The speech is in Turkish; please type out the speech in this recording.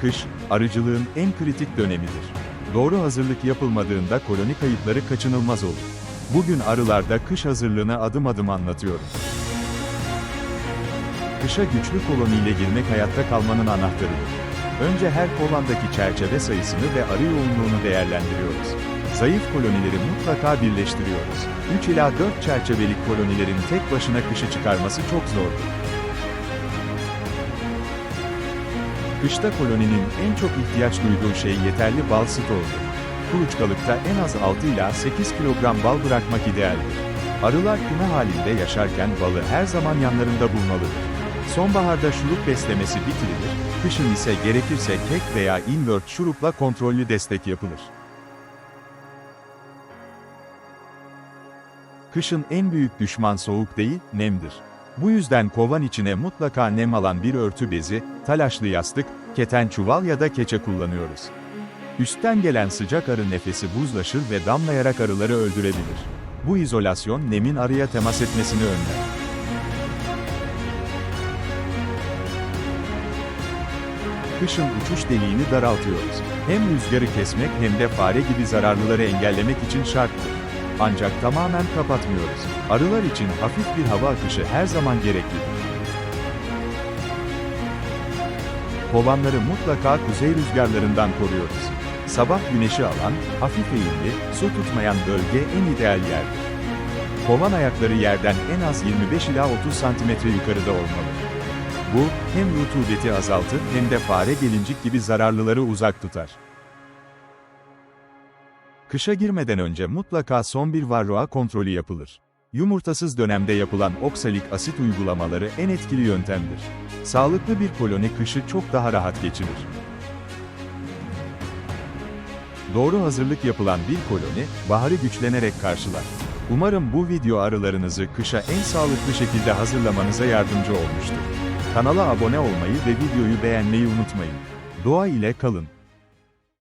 Kış, arıcılığın en kritik dönemidir. Doğru hazırlık yapılmadığında koloni kayıpları kaçınılmaz olur. Bugün arılarda kış hazırlığına adım adım anlatıyorum. Kışa güçlü koloniyle girmek hayatta kalmanın anahtarıdır. Önce her kovandaki çerçeve sayısını ve arı yoğunluğunu değerlendiriyoruz. Zayıf kolonileri mutlaka birleştiriyoruz. 3 ila 4 çerçevelik kolonilerin tek başına kışı çıkarması çok zordur. Kışta koloninin en çok ihtiyaç duyduğu şey yeterli bal stoğudur. Kuluçkalıkta en az 6 ila 8 kilogram bal bırakmak idealdir. Arılar küme halinde yaşarken balı her zaman yanlarında bulmalıdır. Sonbaharda şurup beslemesi bitirilir, kışın ise gerekirse kek veya invert şurupla kontrollü destek yapılır. Kışın en büyük düşman soğuk değil, nemdir. Bu yüzden kovan içine mutlaka nem alan bir örtü bezi, talaşlı yastık, keten çuval ya da keçe kullanıyoruz. Üstten gelen sıcak arı nefesi buzlaşır ve damlayarak arıları öldürebilir. Bu izolasyon nemin arıya temas etmesini önler. Kışın uçuş deliğini daraltıyoruz. Hem rüzgarı kesmek hem de fare gibi zararlıları engellemek için şarttır. Ancak tamamen kapatmıyoruz. Arılar için hafif bir hava akışı her zaman gereklidir. Kovanları mutlaka kuzey rüzgarlarından koruyoruz. Sabah güneşi alan, hafif eğimli, su tutmayan bölge en ideal yerdir. Kovan ayakları yerden en az 25 ila 30 santimetre yukarıda olmalı. Bu, hem rutubeti azaltır hem de fare gelincik gibi zararlıları uzak tutar. Kışa girmeden önce mutlaka son bir varroa kontrolü yapılır. Yumurtasız dönemde yapılan oksalik asit uygulamaları en etkili yöntemdir. Sağlıklı bir koloni kışı çok daha rahat geçirir. Doğru hazırlık yapılan bir koloni, baharı güçlenerek karşılar. Umarım bu video arılarınızı kışa en sağlıklı şekilde hazırlamanıza yardımcı olmuştur. Kanala abone olmayı ve videoyu beğenmeyi unutmayın. Doğa ile kalın.